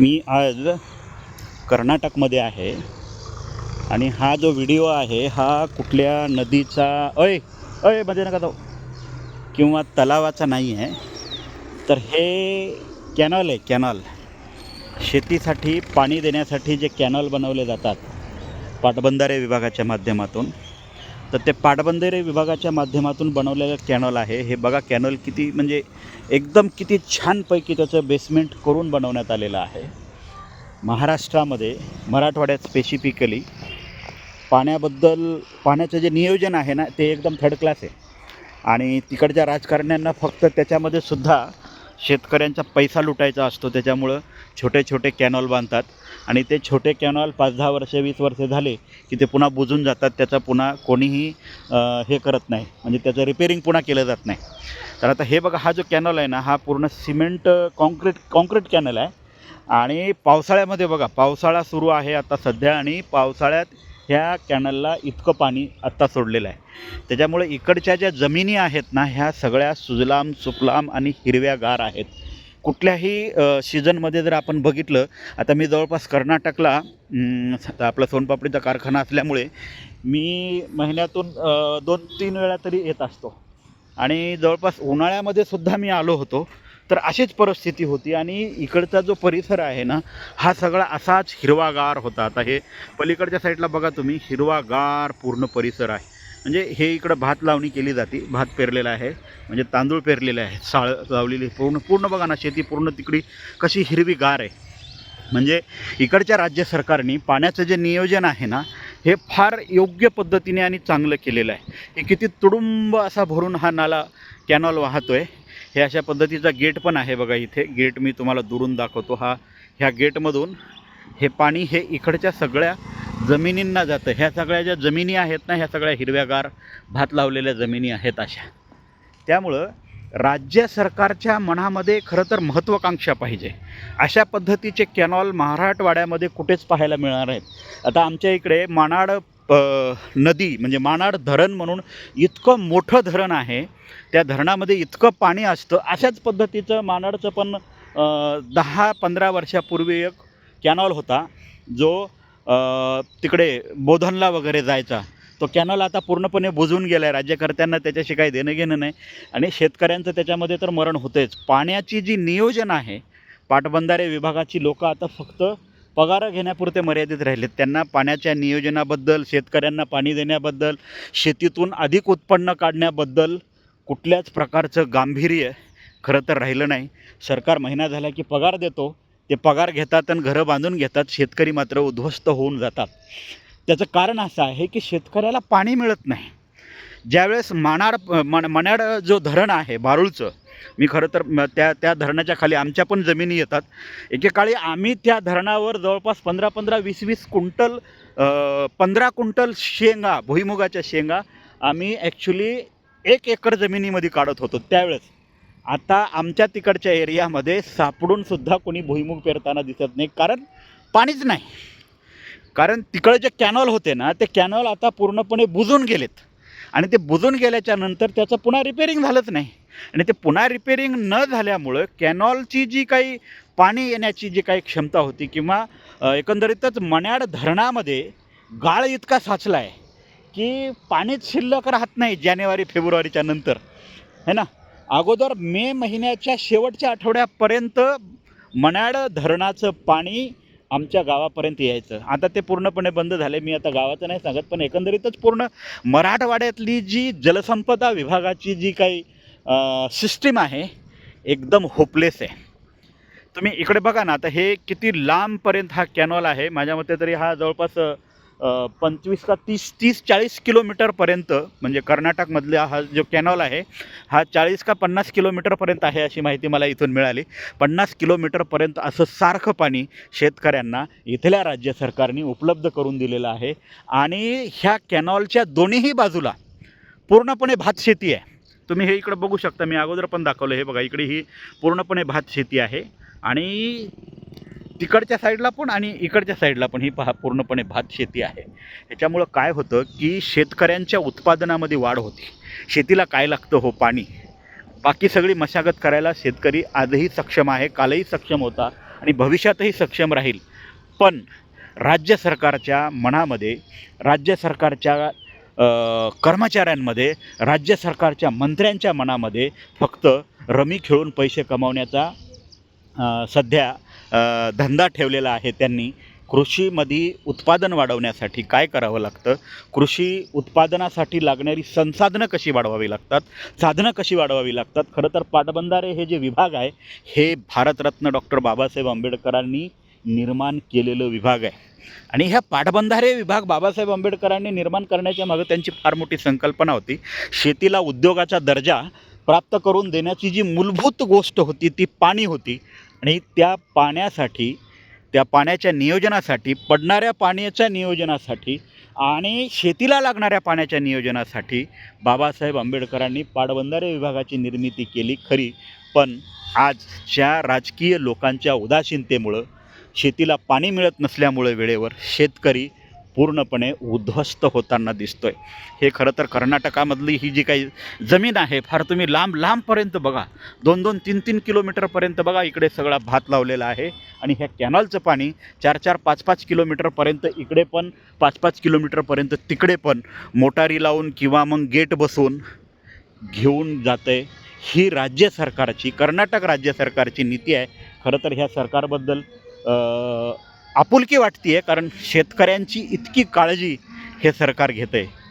मी आज कर्नाटकमध्ये आहे. आणि हा जो व्हिडिओ आहे हा कुठल्या नदीचा अय अयमध्ये नका जाऊ. किंवा तलावाचा नाही आहे तर हे कॅनॉल आहे कॅनॉल. शेतीसाठी पाणी देण्यासाठी जे कॅनॉल बनवले जातात पाटबंधारे विभागाच्या माध्यमातून तर ते पाटबंधारे विभागाच्या माध्यमातून बनवलेलं कॅनॉल आहे. हे बघा कॅनॉल किती म्हणजे एकदम किती छानपैकी त्याचं बेसमेंट करून बनवण्यात आलेलं आहे. महाराष्ट्रामध्ये मराठवाड्यात स्पेसिफिकली पाण्याबद्दल पाण्याचं जे नियोजन आहे ना ते एकदम थर्ड क्लास आहे. आणि तिकडच्या राजकारण्यांना फक्त त्याच्यामध्ये सुद्धा शेतकऱ्यांचा पैसा लुटायचा असतो त्याच्यामुळं छोटे छोटे कॅनॉल बांधतात. आणि ते छोटे कॅनॉल पाच दहा वर्षे वीस वर्षे झाले की ते पुन्हा बुजून जातात त्याचा पुन्हा कोणीही हे करत नाही. म्हणजे त्याचं रिपेरिंग पुन्हा केलं जात नाही. तर आता हे बघा हा जो कॅनॉल आहे ना हा पूर्ण सिमेंट कॉन्क्रीट कॉन्क्रीट कॅनल आहे. आणि पावसाळ्यामध्ये बघा पावसाळा सुरू आहे आता सध्या आणि पावसाळ्यात ह्या कॅनलला इतकं पाणी आत्ता सोडलेलं आहे. त्याच्यामुळे इकडच्या ज्या जमिनी आहेत ना ह्या सगळ्या सुजलाम सुफलाम आणि हिरव्यागार आहेत. कुठल्याही सीझनमध्ये जर आपण बघितलं आता मी जवळपास कर्नाटकला आपला सोनपापडीचा कारखाना असल्यामुळे मी महिन्यातून दोन तीन वेळा तरी येत असतो. आणि जवळपास उन्हाळ्यामध्ये सुद्धा मी आलो होतो. तर अशीच परिस्थिती होती आणि इकडचा जो परिसर आहे ना हा सगळा असाच हिरवागार होता. आता हे पलीकडच्या साईडला बघा तुम्ही हिरवागार पूर्ण परिसर आहे. म्हणजे हे इकडं भात लावणी केली जाते भात पेरलेला आहे म्हणजे तांदूळ पेरलेले आहे साळ लावलेली पूर्ण पूर्ण बघा ना शेती पूर्ण तिकडी कशी हिरवीगार आहे. म्हणजे इकडच्या राज्य सरकारने पाण्याचं जे नियोजन आहे ना हे फार योग्य पद्धतीने आणि चांगलं केलेलं आहे. हे किती तुडुंब असा भरून हा नाला कॅनॉल वाहतो आहे हे अशा पद्धतीचा गेट पण आहे बघा इथे. गेट मी तुम्हाला दुरून दाखवतो हा. ह्या गेटमधून हे पाणी हे इकडच्या सगळ्या जमिनींना जातं. ह्या सगळ्या ज्या जमिनी आहेत ना ह्या सगळ्या हिरव्यागार भात लावलेल्या जमिनी आहेत अशा. त्यामुळं राज्य सरकारच्या मनामध्ये खरं तर महत्त्वाकांक्षा पाहिजे. अशा पद्धतीचे कॅनॉल मराठवाड्यामध्ये कुठेच पाहायला मिळणार आहेत आता आमच्या इकडे मानाड नदी म्हणजे मानाड धरण म्हणून इतकं मोठं धरण आहे त्या धरणामध्ये इतकं पाणी असतं अशाच पद्धतीचं मानाडचं पण दहा पंधरा वर्षापूर्वी एक कॅनॉल होता जो तिकडे बोधनला वगैरे जायचा. तो कॅनॉल आता पूर्णपणे बुजून गेला आहे राज्यकर्त्यांना त्याच्याशी काही देणं घेणं नाही आणि शेतकऱ्यांचं त्याच्यामध्ये तर मरण होतेच. पाण्याची जी नियोजन आहे पाटबंधारे विभागाची लोकं आता फक्त पगार घेण्यापुरते मर्यादित राहिलेत. त्यांना पाण्याच्या नियोजनाबद्दल शेतकऱ्यांना पाणी देण्याबद्दल शेतीतून अधिक उत्पन्न काढण्याबद्दल कुठल्याच प्रकारचं गांभीर्य खरं तर राहिलं नाही. सरकार महिना झाला की पगार देतो. ते पगार घेतात आणि घरं बांधून घेतात. शेतकरी मात्र उद्ध्वस्त होऊन जातात. त्याचं कारण असं आहे की शेतकऱ्याला पाणी मिळत नाही. ज्यावेळेस मानाड मन मनाड जो धरण आहे बारूळचं मी खरं तर त्या त्या धरणाच्या खाली आमच्या पण जमिनी येतात. एकेकाळी आम्ही त्या धरणावर जवळपास पंधरा पंधरा वीस वीस क्विंटल पंधरा क्विंटल शेंगा भुईमुगाच्या शेंगा आम्ही ॲक्च्युली एक एकर जमिनीमध्ये काढत होतो त्यावेळेस. आता आमच्या तिकडच्या एरियामध्ये सापडूनसुद्धा कोणी भुईमुग पेरताना दिसत नाही कारण पाणीच नाही. कारण तिकडे जे कॅनॉल होते ना ते कॅनॉल आता पूर्णपणे बुजून गेलेत. आणि ते बुजून गेल्याच्यानंतर त्याचं पुन्हा रिपेरिंग झालंच नाही. आणि ते पुन्हा रिपेरिंग न झाल्यामुळं कॅनॉलची जी काही पाणी येण्याची जी काही क्षमता होती किंवा एकंदरीतच मण्याड धरणामध्ये गाळ इतका साचला आहे की पाणीच शिल्लक राहत नाही जानेवारी फेब्रुवारीच्या नंतर. है ना? अगोदर मे महिन्याच्या शेवटच्या आठवड्यापर्यंत मण्याड धरणाचं पाणी आमच्या गावापर्यंत यायचं. आता ते पूर्णपणे बंद झाले. मी आता गावाचं नाही सांगत पण एकंदरीतच पूर्ण मराठवाड्यातली जी जलसंपदा विभागाची जी काही सिस्टीम आहे एकदम होपलेस आहे. तुम्ही इकडे बघा ना आता हे किती लांबपर्यंत हा कॅनॉल आहे. माझ्या मते तरी हा जवळपास पंचवीस का तीस तीस चाळीस किलोमीटरपर्यंत म्हणजे कर्नाटकमधला हा जो कॅनॉल आहे हा चाळीस का पन्नास किलोमीटरपर्यंत आहे अशी माहिती मला इथून मिळाली. पन्नास किलोमीटरपर्यंत असं सारखं पाणी शेतकऱ्यांना इथल्या राज्य सरकारने उपलब्ध करून दिलेलं आहे. आणि ह्या कॅनॉलच्या दोन्हीही बाजूला पूर्णपणे भात शेती आहे. तुम्ही हे इकडं बघू शकता मी अगोदर पण दाखवलं हे बघा इकडे ही पूर्णपणे भात शेती आहे. आणि तिकडच्या साईडला पण आणि इकडच्या साईडला पण ही पहा पूर्णपणे भात शेती आहे. ह्याच्यामुळं काय होतं की शेतकऱ्यांच्या उत्पादनामध्ये वाढ होती. शेतीला काय लागतं हो? पाणी. बाकी सगळी मशागत करायला शेतकरी आजही सक्षम आहे कालही सक्षम होता आणि भविष्यातही सक्षम राहील. पण राज्य सरकारच्या मनामध्ये राज्य सरकारच्या कर्मचाऱ्यांमध्ये राज्य सरकारच्या मंत्र्यांच्या मनामध्ये फक्त रमी खेळून पैसे कमावण्याचा सध्या धंदा ठेवलेला आहे त्यांनी. कृषीमध्ये उत्पादन वाढवण्यासाठी काय करावं लागतं? कृषी उत्पादनासाठी लागणारी संसाधनं कशी वाढवावी लागतात? साधनं कशी वाढवावी लागतात? खरं तर पाटबंधारे हे जे विभाग आहे हे भारतरत्न डॉक्टर बाबासाहेब आंबेडकरांनी निर्माण केलेलं विभाग आहे. आणि ह्या पाटबंधारे विभाग बाबासाहेब आंबेडकरांनी निर्माण करण्याच्या मागं त्यांची फार मोठी संकल्पना होती. शेतीला उद्योगाचा दर्जा प्राप्त करून देण्याची जी मूलभूत गोष्ट होती ती पाणी होती. आणि त्या पाण्यासाठी त्या पाण्याच्या नियोजनासाठी पडणाऱ्या पाण्याच्या नियोजनासाठी आणि शेतीला लागणाऱ्या पाण्याच्या नियोजनासाठी बाबासाहेब आंबेडकरांनी पाटबंधारे विभागाची निर्मिती केली खरी. पण आजच्या राजकीय लोकांच्या उदासीनतेमुळं शेतीला पाणी मिळत नसल्यामुळे वेळेवर शेतकरी पूर्णपणे उद्ध्वस्त होताना दिसतो आहे हे खरं तर कर्नाटकामधली ही जी काही जमीन आहे फार तुम्ही लांब लांबपर्यंत बघा. दोन दोन तीन तीन किलोमीटरपर्यंत बघा इकडे सगळा भात लावलेला आहे. आणि ह्या कॅनॉलचं पाणी चार चार पाच पाच किलोमीटरपर्यंत इकडे पण पाच पाच किलोमीटरपर्यंत तिकडे पण मोटारी लावून किंवा मग गेट बसवून घेऊन जाते ही राज्य सरकारची कर्नाटक राज्य सरकारची नीती आहे. खरं तर ह्या सरकारबद्दल आपुलकी वाटते आहे कारण शेतकऱ्यांची इतकी काळजी हे सरकार घेतं आहे